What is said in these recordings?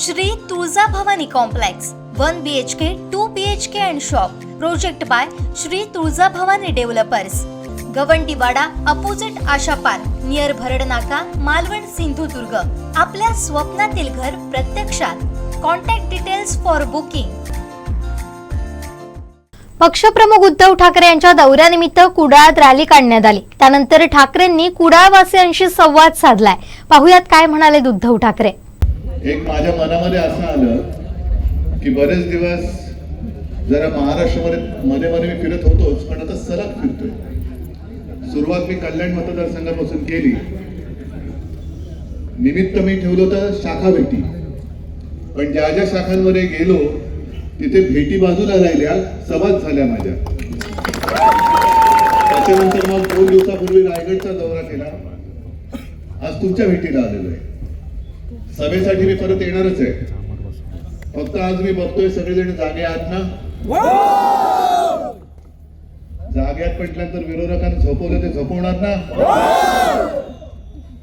Shri Tuljabhavani complex one B H K two B H K and shop project by Shri Tuljabhavani developers Gawandiwada opposite Asha park near Bharad Naka Malvan Sindhudurg. आपल्या स्वप्नातील घर प्रत्यक्षात. Contact details for booking पक्षप्रमुख उद्धव ठाकरे यांच्या दौऱ्यानिमित्त कुडाळात rally काढण्यात आली. त्यानंतर ठाकरेंनी कुडाळवासियांशी संवाद साधलाय. पाहुयात काय म्हणाले उद्धव ठाकरे. एक माझ्या मनामध्ये असं आलं की बरेच दिवस जरा महाराष्ट्रामध्ये मध्ये मध्ये मी फिरत होतोच पण आता सलग फिरतोय. सुरुवात मी कल्याण मतदारसंघापासून केली. निमित्त मी ठेवलं होतं शाखा भेटी. पण ज्या ज्या शाखांमध्ये गेलो तिथे भेटी बाजूला राहिल्या सभाच झाल्या माझ्या. त्याच्यानंतर मग दोन दिवसापूर्वी रायगडचा दौरा केला. आज तुमच्या भेटीला आलेलो आहे. सभेसाठी मी परत येणारच आहे. फक्त आज मी बघतोय सगळेजण जागे आहात ना? जाग्यात म्हटल्यानंतर विरोधकांना झोपवलं ते झोपवणार ना?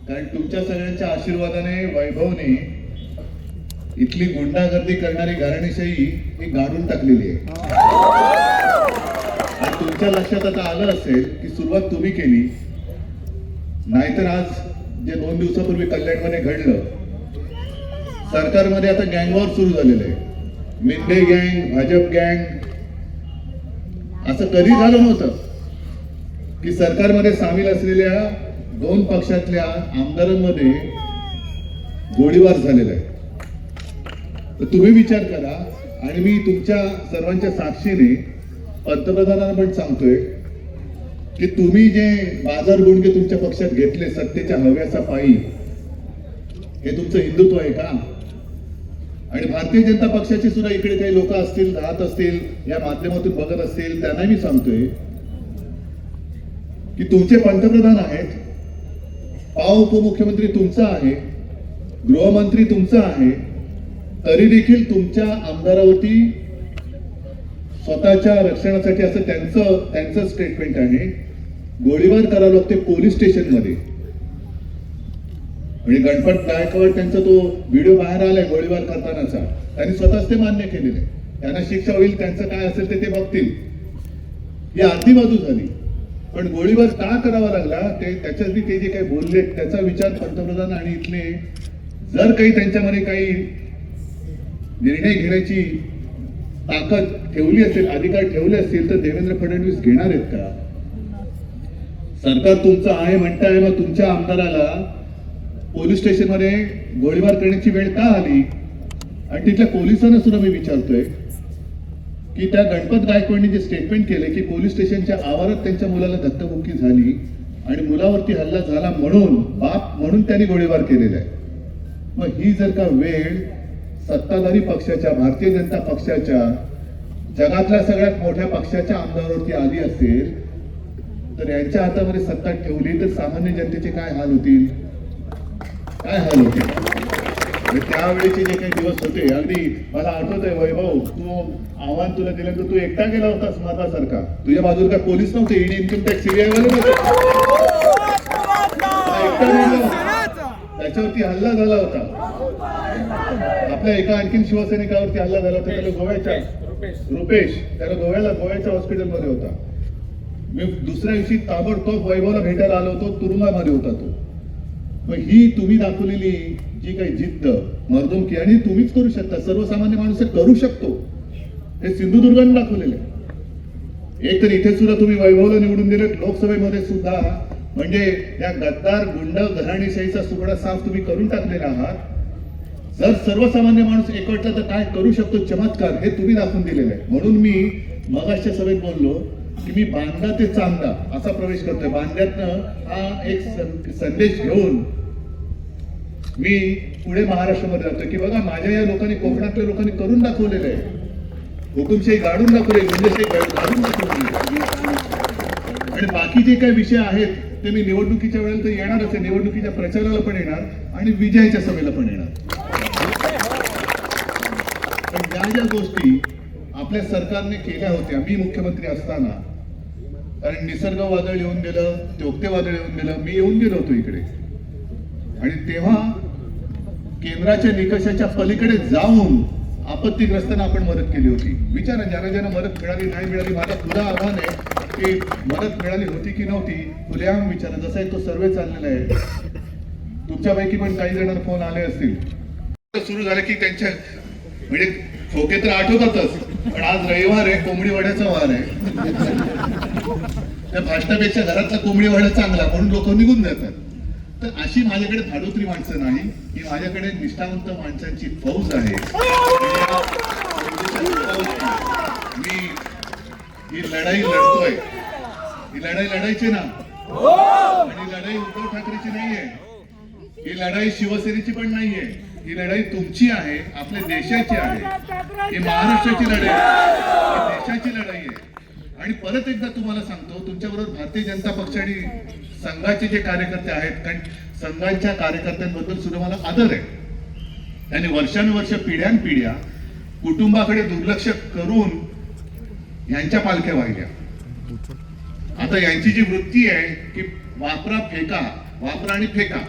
कारण तुमच्या सगळ्यांच्या आशीर्वादाने वैभवने इथली गुंडागर्दी करणारी घराणेशाही ही गाडून टाकलेली आहे. आणि तुमच्या लक्षात आता आलं असेल की सुरुवात तुम्ही केली. नाहीतर आज जे दोन दिवसापूर्वी कल्याणमध्ये घडलं सरकारमध्ये आता गँगवॉर सुरू झालेलं आहे. मिंदे गँग भाजप गँग असं कधी झालं नव्हतं की सरकारमध्ये सामील असलेल्या दोन पक्षातल्या आमदारांमध्ये गोळीबार झालेला आहे. तर तुम्ही विचार करा आणि मी तुमच्या सर्वांच्या साक्षीने पंतप्रधानांना पण सांगतोय की तुम्ही जे बाजार गुंडके तुमच्या पक्षात घेतले सत्तेच्या हव्याचा पायी हे तुमचं हिंदुत्व आहे का? आणि भारतीय जनता पक्षाचे सुद्धा इकडे काही लोक असतील राहत असतील या माध्यमातून बघत असतील त्यांना मी सांगतोय की तुमचे पंतप्रधान आहेत पाव उपमुख्यमंत्री तुमचा आहे गृहमंत्री तुमचा आहे तरी देखील तुमच्या आमदारावरती स्वतःच्या रक्षणासाठी असं त्यांचं त्यांचं स्टेटमेंट आहे. गोळीबार करावं लागते पोलीस स्टेशनमध्ये. म्हणजे गणपत गायकवाड त्यांचा तो व्हिडिओ बाहेर आलाय गोळीबार करतानाचा. त्यांनी स्वतःच ते मान्य केलेले त्यांना शिक्षा होईल त्यांचं काय असेल ते ते बघतील. ही अर्धी बाजू झाली. पण गोळीबार का करावा लागला ते त्याच्यातली ते जे काही बोलले त्याचा विचार पंतप्रधान आणि इथले जर काही त्यांच्यामध्ये काही निर्णय घेण्याची ताकद ठेवली असेल अधिकार ठेवले असतील तर देवेंद्र फडणवीस घेणार आहेत का? सरकार तुमचं आहे म्हणताय मग तुमच्या आमदाराला पोलीस स्टेशनमध्ये गोळीबार करण्याची वेळ का आली? आणि तिथल्या पोलिसांना सुद्धा मी विचारतोय की त्या गणपत गायकवाडनी जे स्टेटमेंट केले की पोलीस स्टेशनच्या आवारात त्यांच्या मुलाला धक्काबुक्की झाली आणि मुलावरती हल्ला झाला म्हणून बाप म्हणून त्यांनी गोळीबार केलेला आहे. मग ही जर का वेळ सत्ताधारी पक्षाच्या भारतीय जनता पक्षाच्या जगातल्या सगळ्यात मोठ्या पक्षाच्या आमदारावरती आली असेल तर यांच्या हातामध्ये सत्ता ठेवली तर सामान्य जनतेचे काय हाल होतील? काय हाल होतील आणि त्यावेळेचे जे काही दिवस होते अगदी मला आठवत आहे वैभव तू आव्हान तुला दिलं तर तू एकटा गेला होतास मतासारखा तुझ्या बाजूला काय पोलीस नव्हते? ईडी इन्कम टॅक्स होता. त्याच्यावरती हल्ला झाला होता. आपल्या एका आणखीन शिवसैनिकावरती हल्ला झाला होता त्याला गोव्याच्या रुपेश. त्याला गोव्याला गोव्याच्या हॉस्पिटलमध्ये होता. मी दुसऱ्या दिवशी ताबडतोब वैभवला भेटायला आलो होतो तुरुंगामध्ये होता तो. मग ही तुम्ही दाखवलेली जी काही जिद्द मर्दुमकी आणि तुम्हीच करू शकता सर्वसामान्य माणूस करू शकतो. हे सिंधुदुर्गाने दाखवलेले एक तर इथे सुद्धा तुम्ही वैभवला निवडून दिले लोकसभेमध्ये सुद्धा म्हणजे या गद्दार गुंड घराणीशाहीचा सुगडा साफ तुम्ही करून टाकलेला आहात. जर सर्वसामान्य माणूस एकवटला तर काय करू शकतो? चमत्कार हे तुम्ही दाखवून दिलेलं आहे. म्हणून मी मगाशच्या सभेत बोललो की मी बांधा ते चांदा असा प्रवेश करतोय. बांध्यातनं हा एक सं- संदेश घेऊन मी पुढे महाराष्ट्रामध्ये राहतो की बघा माझ्या या लोकांनी कोकणातल्या लोकांनी करून दाखवलेलं आहे. हुकुमशाही गाडून दाखवले गुंडशाही गाडून दाखवली आणि बाकी जे काही विषय आहेत ते मी निवडणुकीच्या वेळेला तर येणारच आहे. निवडणुकीच्या प्रचाराला पण येणार आणि विजयाच्या सभेला पण येणार. पण ज्या ज्या गोष्टी आपल्या सरकारने केल्या होत्या मी मुख्यमंत्री असताना कारण निसर्ग वादळ येऊन गेलं तेवते वादळ येऊन गेलं मी येऊन गेलो होतो इकडे. आणि तेव्हा केंद्राच्या निकषाच्या पलीकडे जाऊन आपत्तीग्रस्तांना आपण मदत केली होती. विचारा ज्यांना ज्यांना मदत मिळाली नाही मिळाली माझा तुला आव्हान आहे की मदत मिळाली होती की नव्हती खुलेआम विचारा. जसा एक तो सर्वे चाललेला आहे. तुमच्यापैकी पण काही जणांना फोन आले असतील. सुरू झालं की त्यांच्या म्हणजे खोके तर आठवतातच पण आज रविवार आहे कोंबडी वड्याचा वार आहे. त्या भाषणापेक्षा घरातला कोंबडी वडा चांगला म्हणून लोक निघून जातात. तर अशी माझ्याकडे भाडोत्री माणसं नाही ही माझ्याकडे निष्ठावंत माणसांची फौज आहे. मी ही लढाई लढतोय. ही लढाई लढायची ना. आणि लढाई उद्धव ठाकरेची नाहीये. ही लढाई शिवसेनेची पण नाहीये. ही लढाई तुमची आहे आपल्या देशाची आहे. ही महाराष्ट्राची लढाई आहे. देशाची लढाई आहे. आणि परत एकदा तुम्हाला सांगतो तुमच्याबरोबर भारतीय जनता पक्ष आणि संघाचे जे कार्यकर्ते आहेत कारण संघाच्या कार्यकर्त्यांबद्दल सुद्धा मला आदर आहे. त्यांनी वर्षानुवर्ष पिढ्यानपिढ्या कुटुंबाकडे दुर्लक्ष करून यांच्या पालख्या वाहिल्या. आता यांची जी वृत्ती आहे की वापरा फेका वापरा आणि फेका.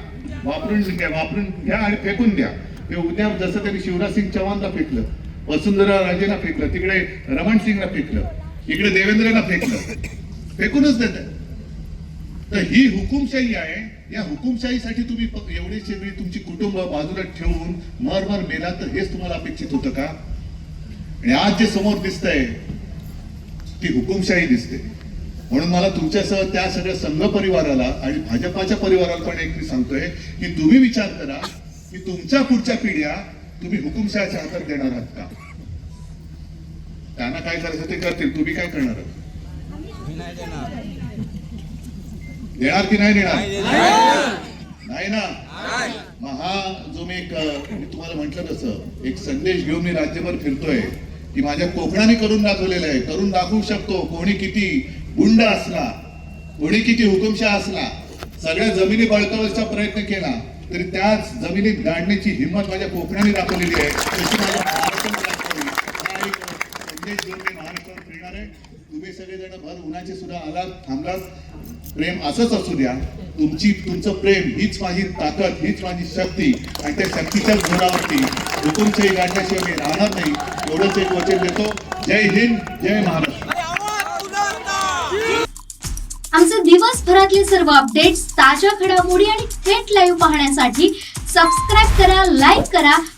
वापरून घ्या वापरून घ्या आणि फेकून द्या. ते उद्या जसं त्यांनी शिवराज सिंग चव्हाणला फेकलं वसुंधरा राजेला फेकलं तिकडे रमण सिंगला फेकलं इकडे देवेंद्रांना फेकलं. फेकूनच देत तर ही हुकुमशाही आहे. या हुकुमशाहीसाठी तुम्ही प- एवढीशी वेळी तुमची कुटुंब बाजूला ठेवून मर मर मेला तर हेच तुम्हाला अपेक्षित होतं का? आणि आज जे समोर दिसतंय ती हुकुमशाही दिसते. म्हणून मला तुमच्यासह त्या सगळ्या संघ परिवाराला आणि भाजपाच्या परिवाराला पण एक मी सांगतोय की तुम्ही विचार करा की तुमच्या पुढच्या पिढ्या तुम्ही हुकुमशाहीच्या हातात देणार आहात का? काय करायचं ते करतील. तुम्ही काय करणार देणार. की नाही देणार? नाही ना? मग हा जो मी एक मी तुम्हाला म्हटलं तसं एक संदेश घेऊन मी राज्यभर फिरतोय. की माझ्या कोकणाने करून दाखवलेलं आहे. करून दाखवू शकतो. कोणी किती गुंड असला कोणी किती हुकुमशाह असला सगळ्या जमिनी बळकावण्याचा प्रयत्न केला तरी त्याच जमिनीत गाडण्याची हिंमत माझ्या कोकणाने दाखवलेली आहे तशी माझ्या महाराष्ट्राने दाखवली हा एक संदेश घेऊन मी महाराष्ट्रात फिरणार आहे. तुम्ही सगळेजण भर उन्हाचे सुद्धा आलात थांबलात. प्रेम असंच असू द्या. तुमची तुमचं प्रेम हीच माझी ताकद हीच माझी शक्ती. आणि त्या शक्तीच्याच जोरावरती हुकुमशाही गाठण्याशिवाय मी राहणार नाही. एवढंच एक वचन देतो. जय हिंद जय महाराष्ट्र. आमचे दिवसभरातले सर्व अपडेट्स ताज्या घडामोडी आणि थेट लाईव्ह पाहण्यासाठी सबस्क्राईब करा लाईक करा